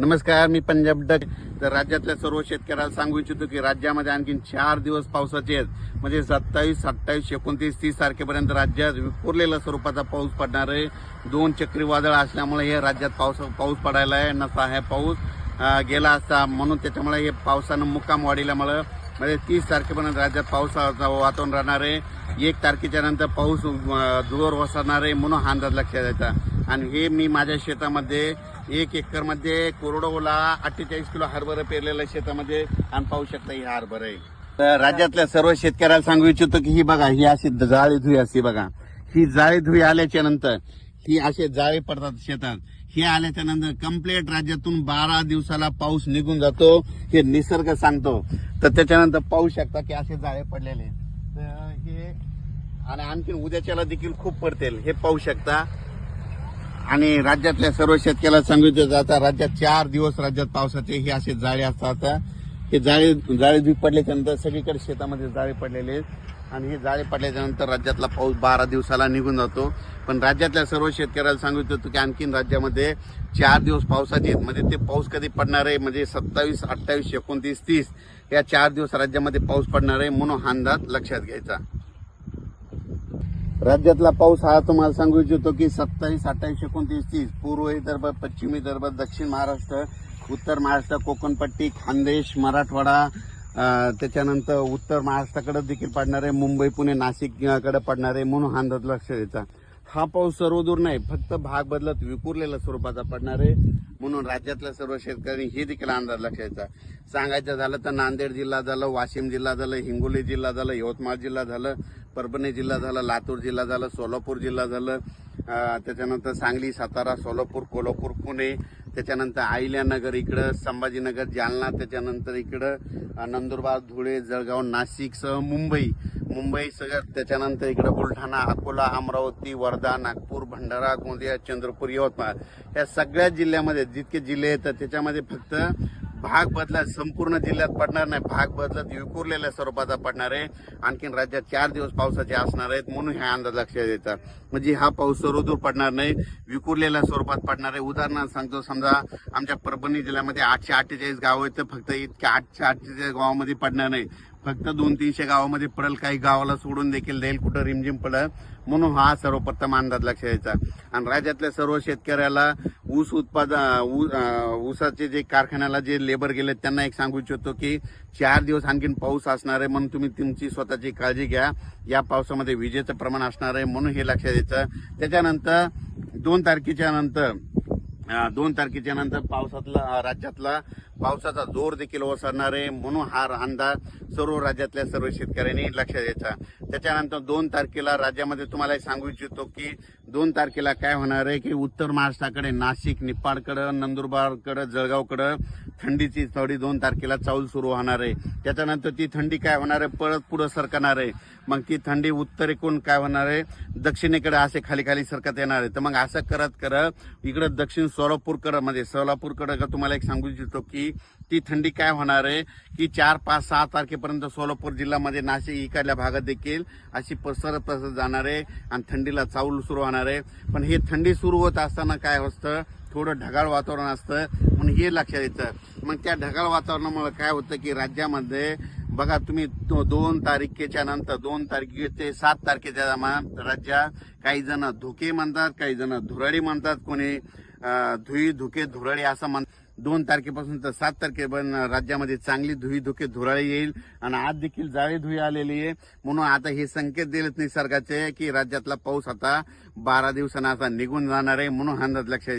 नमस्कार मी पंजाब डक. तर राज्यातल्या सर्व शेतकऱ्याला सांगू इच्छितो की राज्यामध्ये आणखी चार दिवस पावसाचे आहेत. म्हणजे सत्तावीस अठ्ठावीस एकोणतीस तीस तारखेपर्यंत राज्यात विखुरलेल्या स्वरूपाचा पाऊस पडणार आहे. दोन चक्रीवादळ असल्यामुळे हे राज्यात पाऊस पाऊस पडायला आहे नसा आहे. पाऊस गेला असता म्हणून त्याच्यामुळे हे पावसानं मुक्काम वाढल्यामुळं म्हणजे तीस तारखेपर्यंत राज्यात पावसाचं वातावरण राहणार आहे. एक तारखेच्या नंतर पाऊस जोर वसरणार आहे म्हणून हा अंदाज लक्षात द्यायचा आणि हे मी माझ्या शेतामध्ये एक एकरमध्ये कोरडोला अठ्ठेचाळीस किलो हरभरा पेरलेलं आहे शेतामध्ये आणि पाहू शकता ही हरभरा आहे. तर राज्यातल्या सर्व शेतकऱ्याला सांगू इच्छितो की ही बघा ही अशी जाळी धुई असते बघा. ही जाळी धुई आल्याच्यानंतर ही असे जाळे पडतात शेतात. हे आल्याच्यानंतर कंप्लीट राज्यातून बारा दिवसाला पाऊस निघून जातो. हे निसर्ग सांगतो. तर त्याच्यानंतर पाहू शकता की असे जाळे पडलेले तर हे आणि आणखी उद्याच्याला देखील खूप पडतील. हे पाहू शकता. आणि राज्यातल्या सर्व शेतकऱ्याला सांगितलं जातं राज्यात चार दिवस राज्यात पावसाचे हे असे जाळे असतात. हे जाळे जाळे धुई पडल्याच्या नंतर सगळीकडे शेतामध्ये जाळे पडलेले आहेत. आणि हे जाळे पडल्याच्या नंतर राज्यातला पाऊस बारा दिवसाला निघून जातो. पण राज्यातल्या सर्व शेतकऱ्याला सांगितलं होतं की आणखीन राज्यामध्ये चार दिवस पावसाचे आहेत. म्हणजे ते पाऊस कधी पडणार आहे? म्हणजे सत्तावीस अठ्ठावीस एकोणतीस तीस या चार दिवस राज्यामध्ये पाऊस पडणार आहे म्हणून हा अंदाज लक्षात घ्यायचा. राज्यातला पाऊस हा तुम्हाला सांगू इच्छितो की सत्तावीस अठ्ठावीस एकोणतीस तीस. पूर्व विदर्भ पश्चिम विदर्भ दक्षिण महाराष्ट्र उत्तर महाराष्ट्र कोकणपट्टी खानदेश मराठवाडा त्याच्यानंतर उत्तर महाराष्ट्राकडे देखील पडणार आहे. मुंबई पुणे नाशिककडे पडणार आहे म्हणून हा अंदाज लक्ष द्यायचा हा पाऊस सर्वदूर नाही फक्त भाग बदलत विखुरलेल्या स्वरूपाचा पडणार आहे म्हणून राज्यातल्या सर्व शेतकऱ्यांनी हे देखील अंदाज लक्षायचा सांगायचं झालं तर नांदेड जिल्हा झालं वाशिम जिल्हा झालं हिंगोली जिल्हा झालं यवतमाळ जिल्हा झालं परभणी जिल्हा झाला लातूर जिल्हा झाला सोलापूर जिल्हा झालं. त्याच्यानंतर सांगली सातारा सोलापूर कोल्हापूर पुणे. त्याच्यानंतर अहिल्यानगर इकडं संभाजीनगर जालना. त्याच्यानंतर इकडं नंदुरबार धुळे जळगाव नाशिकसह मुंबई. मुंबई सगळं त्याच्यानंतर इकडं बुलढाणा अकोला अमरावती वर्धा नागपूर भंडारा गोंदिया चंद्रपूर यवतमाळ. या सगळ्या जिल्ह्यामध्ये जितके जिल्हे येतात त्याच्यामध्ये फक्त भाग बदलत संपूर्ण जिल्ह्यात पडणार नाही. भाग बदलत विखुरलेल्या स्वरूपाचा पडणार आहे. आणखीन राज्यात चार दिवस पावसाचे असणार आहेत म्हणून ह्या अंदाज लक्षात येतात म्हणजे हा पाऊस सर्वदूर पडणार नाही विखुरलेल्या स्वरूपात पडणार आहे. उदाहरणार्थ सांगतो समजा आमच्या परभणी जिल्ह्यामध्ये आठशे अठ्ठेचाळीस गाव आहेत तर फक्त इतक्या आठशे अठ्ठेचाळीस गावामध्ये पडणार नाही. फक्त दोन तीनशे गावामध्ये पडेल काही गावाला सोडून देखील देईल कुठं रिमझिम पडेल म्हणून हा सर्वप्रथम अंदाज लक्ष द्यायचा. आणि राज्यातल्या सर्व शेतकऱ्याला ऊस उत्पादन ऊसाचे जे कारखान्याला जे लेबर गेले त्यांना एक सांगू इच्छितो की चार दिवस आणखीन पाऊस असणार आहे म्हणून तुम्ही तुमची स्वतःची काळजी घ्या. या पावसामध्ये विजेचं प्रमाण असणार आहे म्हणून हे लक्षात द्यायचं. त्याच्यानंतर दोन तारखेच्या नंतर दोन तारखेच्या नंतर पावसातला राज्यातला पावसाचा जोर देखील ओसरणार आहे म्हणून हा अंदाज सर्व राज्यातल्या सर्व शेतकऱ्यांनी लक्ष द्यायचा. त्याच्यानंतर दोन तारखेला राज्यामध्ये तुम्हाला एक सांगू इच्छितो की दोन तारखेला काय होणार आहे की उत्तर महाराष्ट्राकडे नाशिक निप्पाडकडं नंदुरबारकडं जळगावकडं थंडीची थोडी दोन तारखेला चाऊल सुरू होणार आहे. त्याच्यानंतर ती थंडी काय होणार आहे? परत पुढं सरकणार आहे. मग ती थंडी उत्तरेकडून काय होणार आहे? दक्षिणेकडे असे खाली खाली सरकत येणार आहे. तर मग असं करत करत इकडं दक्षिण सोलापूरकडं म्हणजे सोलापूरकडं का तुम्हाला एक सांगू इच्छितो की ती थंडी काय होणार आहे? की चार पाच सहा तारखेपर्यंत सोलापूर जिल्ह्यामध्ये नाशिक इकडल्या भागात देखील अशी पसरत पसरत जाणार आहे आणि थंडीला चावल सुरू होणार आहे. पण हे थंडी सुरू होत असताना काय असतं? थोडं ढगाळ वातावरण असतं. म्हणून हे लक्षात येतं. मग त्या ढगाळ वातावरणामुळे काय होतं की राज्यामध्ये बघा तुम्ही दोन तारखेच्या नंतर दोन तारखे ते सात तारखेच्या दरम्यान राज्यात काही जण धुके म्हणतात काही जण धुराडी म्हणतात. कोणी धुई धुके धुराडी असं म्हणतात. दोन तारखेपासून तर सात तारखेपर्यंत राज्यामध्ये चांगली धुई धुके धुराळी येईल आणि आज देखील जाळी धुई आलेली आहे. म्हणून आता हे संकेत दिलेत निसर्गाचे की राज्यातला पाऊस आता बारा दिवसांना आता निघून जाणार आहे म्हणून हा अंदाज लक्षात